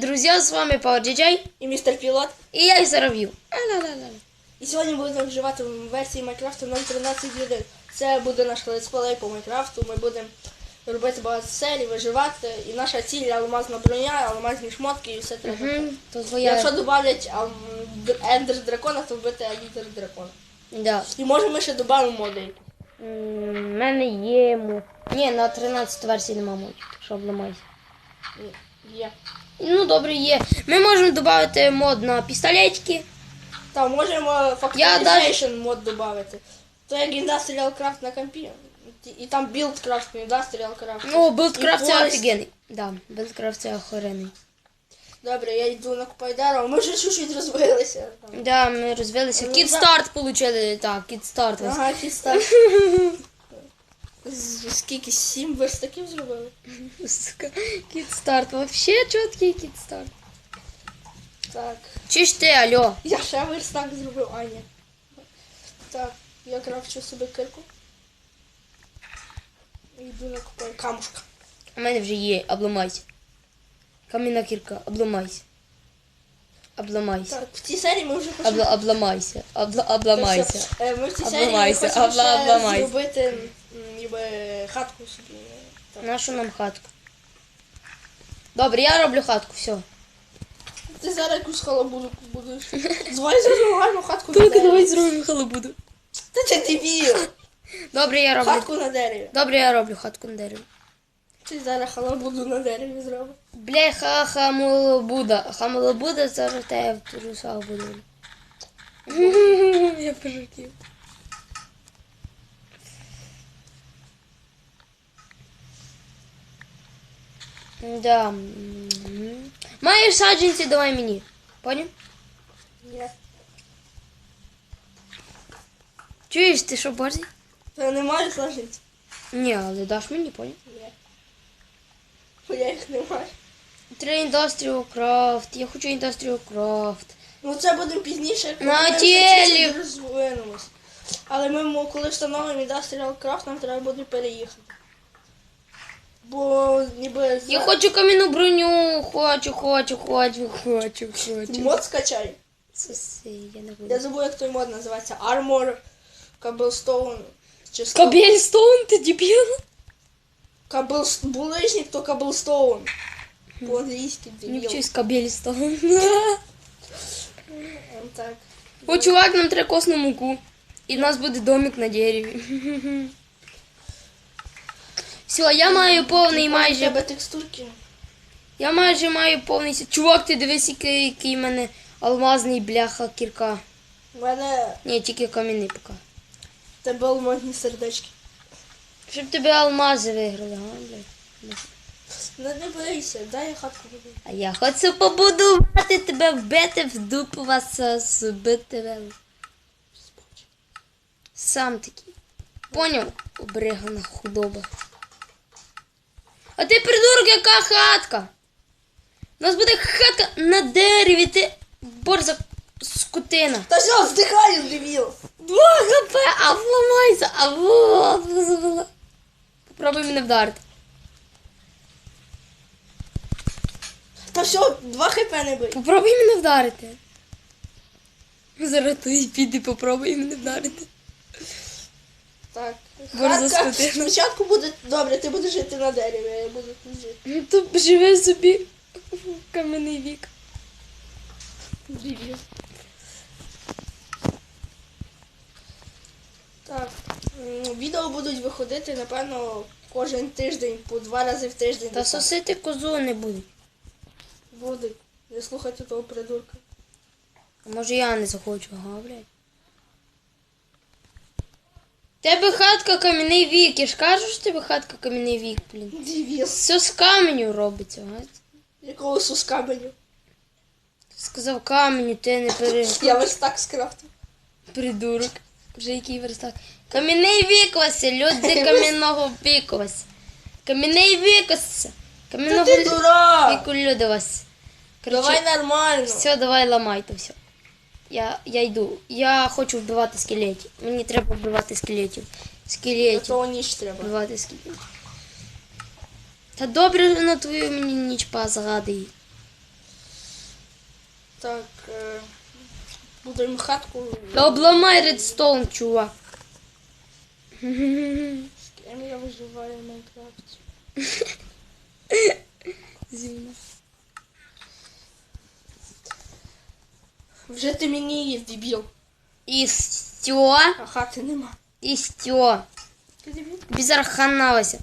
Друзі, з вами Power DJ і містер Пілот. і я і Зарав'ю. Ла-ла-ла-ла. І сьогодні будемо вживати в версії Майнкрафту 0.13.1. Це буде наш летсплей по Майнкрафту. Ми будемо робити багато серій, виживати. І наша ціль алмазна броня, алмазні шмотки і все треба. Угу, то твоя. Якщо додавлять ам, ендер дракона, то вбити лідер дракона. Да. І може ми ще додамо моди. М, В мене є му. Ні, на 13 версії нема модів, що обламайся. Є. Ну, добре, є. Ми можемо додати мод на пістолетики. Та можемо Я Factorization мод додати. То як Industrial Craft на компі. І там Build Craft, Industrial Craft. Ну, І це Forest. офігенний. Да, билдкрафт це охурений. Добре, я йду накопаю дерево. Ми вже чуть-чуть розвилися. Да, ми розвилися. Ну, Кідстарт получили. Так, кідстарт. Ага, кіста. Скільки? Сім верстаків зробили? Сука, Кідстарт. Вообще чіткий кідстарт. Так. Чи ж ти, алло? Я ще верстак зробив, а ні. Так, я крафчу собі кирку. І Йду накопаю камушка. У мене вже є, обламайся. Кам'яна кірка, обламайся. Обламайся. Так, в цій серії ми вже Обла, обламайся. Обла, обламайся. Е, Ми в цій серії Обламайся, хочемо обла- ще обламайся. зробити м, ніби хатку собі. Нашу нам хатку. Добре, я роблю хатку, все. Ти зараз якусь халабуду будеш. Звай зробимо гарну хатку на дереві. зробимо халабуду. Ти дебіл. Добре, я роблю. Хатку на дереві. Добре, я роблю хатку на дереві. Ти зараз халабуду на дереві зробиш. Бляха, хамалабуда. Хамалабуда зараз те в трусах буду. Я пожартів. Да. Маєш саджанці, давай мені. Поняв? Ні. Чуєш, ти що борзий? Та немає саженців. Ні, але даш мені, поняв? Ні. Бо я їх не маю. Три Industrial Craft. Я хочу Industrial Craft. Ну це будемо пізніше, коли На ми тілі. розвинемось. Але ми, мо- коли встановимо Industrial Craft, нам треба буде переїхати. Бо ніби Я хочу кам'яну броню. Хочу, хочу, хочу, хочу, хочу. мод скачай. Соси, я не Я буду. забув, як той мод називається. Armor, Cobblestone. Чи Stone. Кабельстоун, ти дебіл? Кабл... Булижник, то Cobblestone. По-англійськи Не дебіл. вчись кабельстоун. Ем, Так. О, чувак, нам треба косну муку. І в нас буде домик на дереві. Все, я маю повний майже. тебе текстурки. Я майже маю повний. Чувак, ти дивись, який, який в мене алмазний бляха кірка. У мене Ні, тільки кам'яний поки. тебе алмазні сердечки. Щоб тебе алмази виграли, га, блядь. Ну не бойся, дай я хатку буду. А я хочу побудувати тебе, вбити в дупу вас збити тебе. Сам такий. Поняв? Обригана худоба. А ти придурок, яка хатка? У нас буде хатка на дереві, ти борза скотина. Та все, здихаю, дебіл! Два хп, а вламайся, а во, Попробуй мене вдарити. Та все, два хп не бий. Попробуй мене вдарити. Зараз той піди, попробуй мене вдарити. Так. Борза Хатка скотина. спочатку буде добре, ти будеш жити на дереві, а я буду тут жити. Ну то живе собі в кам'яний вік. Дебіл. Так. м, Відео будуть виходити, напевно, кожен тиждень, по два рази в тиждень. Та сосити козу не будуть. Будуть. Не слухайте того придурка. А може я не захочу, ага, блядь. Тебе хатка кам'яний вік. Я ж кажу, що тебе хатка кам'яний вік, блін. Дебіл. Все з каменю робиться, ага. Якого мені? Ти сказав каменю, ти не пере... Я верстак скрафтив. Придурок. Вже який верстак. Кам'яний вік Вася, люди кам'яного віку Вася. Кам'яний вік Вася. Та Кам'яного ти дурак! віку люди Вася. Давай нормально. Все, давай ламай то все. Я, я йду. Я хочу вбивати скелетів. Мені треба вбивати скелетів. Для Скелетів. того ніч треба. Вбивати скелетів. Та добре на твою мені ніч позагадує. Так, е, будемо хатку. Та обламай редстоун, чувак. З ким я виживаю в Майнкрафті? Зіна. Вже ти мені є, дебіл. І стьо, А хати нема. і стьо. Ти дебіл? Тобі зараз ханалося.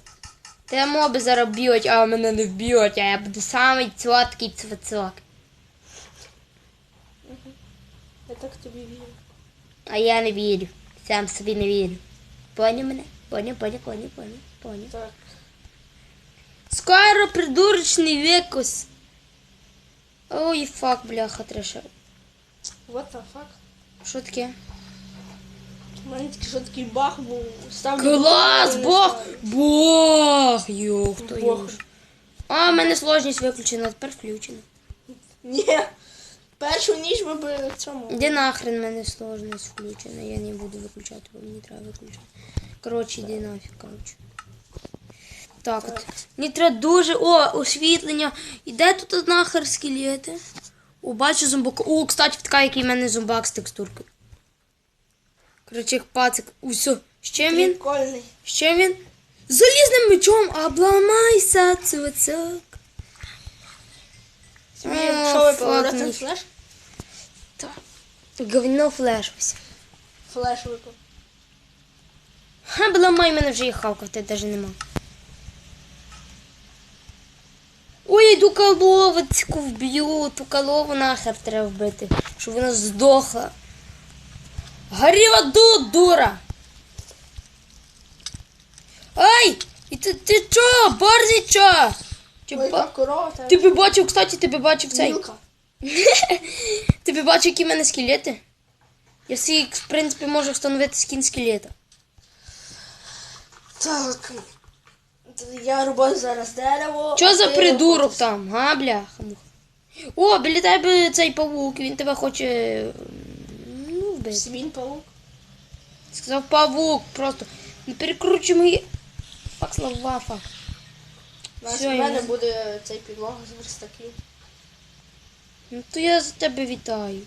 Те моби зараз б'ють, а мене не вб'ють, а я буду самий цваткий цвацок. Я так тобі вірю. А я не вірю. Сам собі не вірю. Поняв мене? Поняв, поняв, поняв, поняв, поняв. Так. Скоро придурочний векус. Ой, фак, бляха, треша. What the fuck? Що таке? У що такий баг був. Ставлю Клас, бог! Бог! Йох, то Бог. А, в мене сложність виключена, тепер включена. Ні. Першу ніч ми би в цьому. Де нахрен в мене сложність включена? Я не буду виключати, бо мені треба виключати. Коротше, іди нафіг, коротше. Так, от. Мені треба дуже. О, освітлення. І де тут нахер скелети? О, бачу зомбак. О, кстати, така, який в мене зомбак з текстуркою. Коротше, як пацик. Усьо. З чим він? Прикольний. З чим він? З залізним мечом, обламайся, цуцок. Тобі, О, якщо ви поворотом флеш, Говно флешився. флеш випав. Ха, обламай мене вже і хавкати навіть нема. Ой, йду коловочку вб'ю, ту колову нахер треба вбити, щоб вона здохла. Горі в аду, дура! Ай! І ти, ти чо, борзі чо? Чи Ой, ба- корова Ти б бачив, кстати, ти б бачив цей. Ти б бачив, які в мене скелети? Я всі, в принципі, можу встановити скін скелета. Так. Я рубаю зараз дерево. Що за придурок там, га, бляха? О, біля тебе цей павук, він тебе хоче. Ну, вбити. Свін паук. Сказав павук, просто. Не перекручуй мої. Фак слова, фак. Всё, у я мене не- буде цей підлога з верстаків. Ну то я за тебе вітаю.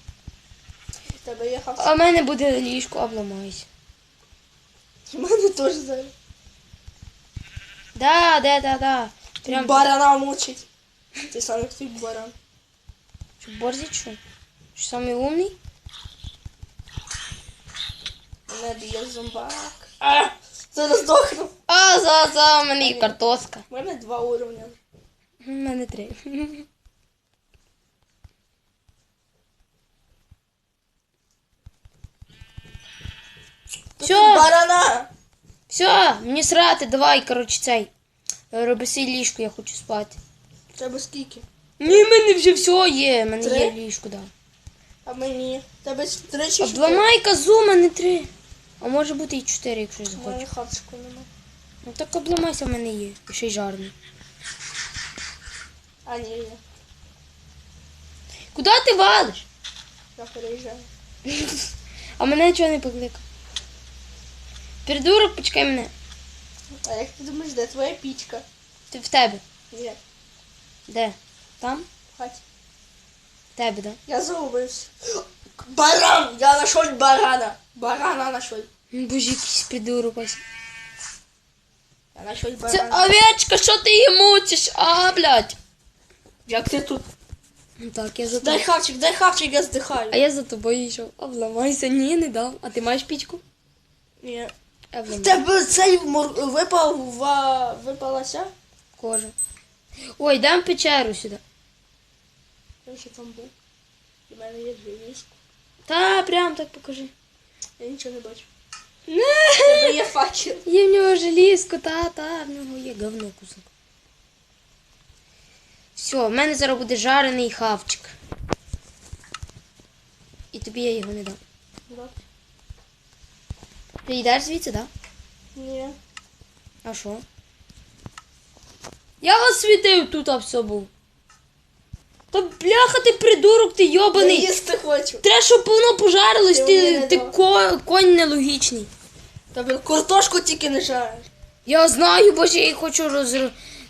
Тебе є хавс. А в мене буде ліжко, обламайся. У мене теж зараз. Да, да, да, да. Прям Барана мучить. Ти сам як твій баран. що, борзі що? Що самий умний? Мене б'є зомбак. А! Зараз здохну. А, за, за, є картоска. У мене два уровня. У мене три. Всё. Барана! Все, мені срати, давай, коротше, цей. Е, Роби ліжко, я хочу спати. У тебе скільки? Ні, в мене вже все є, в мене Три? є ліжко, да. А мені? У тебе три чи чотири? Обламай козу, в мене три. А може бути і чотири, якщо У мене захочеш. хавчику нема. Ну так обламайся, в мене є. І ще й жарний. А, ні, є. Куди ти валиш? Я переїжджаю. А мене чого не покликав? Придурок, почекай мене. А як ти думаєш, де твоя пічка? Ти в тебе. Є. Де? Там? В хаті. В тебе, да? Я загубився. Баран! Я знайшов барана. Барана знайшов. Ну, Боже, якийсь придурок ось. Я Це барана. овечка, що ти її мучиш? А, блядь. Як ти тут? Ну так, я за Дай тобою. хавчик, дай хавчик, я здихаю. А я за тобою йшов. Обламайся. Ні, не дав. А ти маєш пічку? Ні. В тебе цей випав випалася? Кожа. Ой, дам печеру сюди. Я ще там був. У мене є желізко. Та, прям так покажи. Я нічого не бачу. Не. Тебе є факел. Є в нього желізко, та, та, в нього є говно кусок. Все, в мене зараз буде жарений хавчик. І тобі я його не дам. Да. Ти йдеш звідси, так? Ні. А що? Я освітив тут все був. Та бляха ти придурок, ти Я їсти хочу. Треба, щоб воно пожарилось, Ти ти, ти ко- конь нелогічний. Тобі картошку тільки не жариш. Я знаю, боже, я її хочу роз...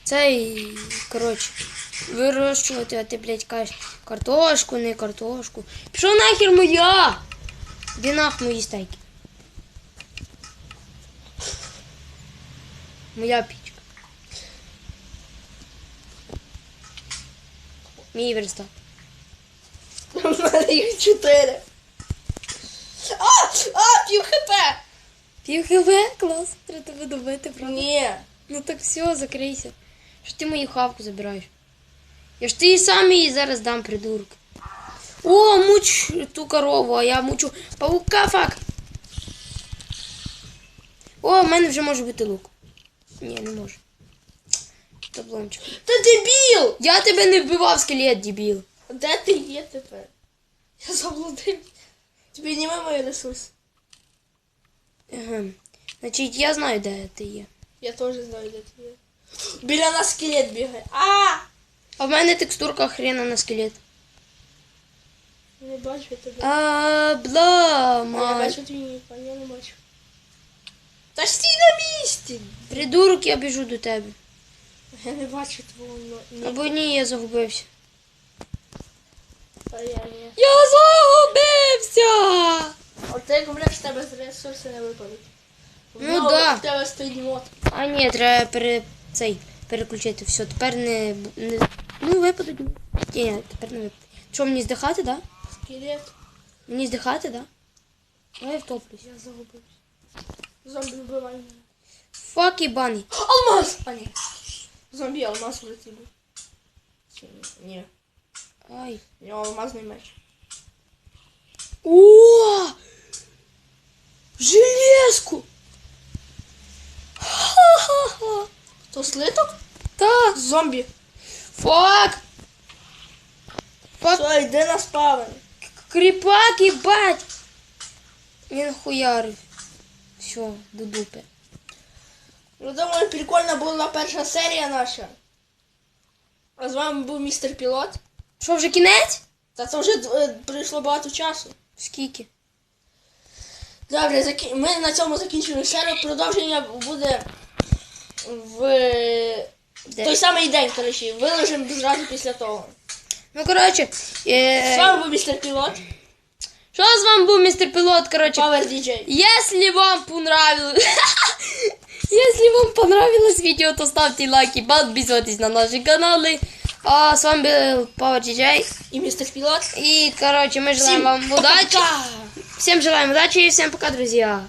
Цей, коротше. вирощувати, а ти, блядь, кажеш картошку, не картошку. Пішов нахер моя! Іди нах мої стейки. Моя пічка. Мій верстак. У мене їх чотири. А! А! Пів хп! Пів хв, клас, треба тебе добити, правда? Ні. Ну так все, закрийся. Що ти мою хавку забираєш? Я ж ти і сам її зараз дам, придурок. О, муч ту корову, а я мучу паука, фак. О, в мене вже може бути лук. Ні, не може. Табломчик. Та дебіл! Я тебе не вбивав, скелет, дебіл. Де ти є тепер? Я заблудив. Тобі підніми мої ресурси. Ага. Значить, я знаю, де ти є. Я теж знаю, де ти є. Біля нас скелет бігає. А! А в мене текстурка хрена на скелет. Не бачу тебе. А, бла, Я май. бачу твій нік, а я не бачу. Та ж стій на місці! Придурок, я біжу до тебе. Я не бачу твого но-. Або ні, я загубився. Та я ні. Я загубився! От ти як умреш, в тебе з ресурси не випадуть. Ну нього- да. В тебе стоїть мод. А ні, треба пере... цей, переключити. Все, тепер не, бу- не... Ну, випадуть. Ні, тепер не випадуть. Що, мені здихати, да? Скелет. Мені здихати, да? А я втоплюсь. Я загубився. Зомбі вбивай мене. Фак і бані. Алмаз! А ні. Зомбі алмаз влетів. Чи ні? Ай. У нього алмазний меч. О! Железку! Ха-ха-ха! То слиток? Та! Зомбі. Фак! Фак! Все, йди на спавен. Кріпак, їбать! Він хуярив. Все, до дупи. Ну, думаю, прикольна була перша серія наша. А з вами був містер Пілот. Що, вже кінець? Та це вже е, пройшло багато часу. Скільки? Добре, закі... ми на цьому закінчили серію. Продовження буде в Де? той самий день, коротше. Виложимо зразу після того. Ну, коротше, З е... вами був містер Пілот, що з вами був містер Пілот, коротше. Power DJ. Если вам понравилось... Если вам понравилось видео, то ставьте лайки, подписывайтесь на наши каналы. А с вами был Power DJ. І містер Пілот. И, короче, мы желаем вам удачи. Пока! Всем желаем удачи и всем пока, друзья.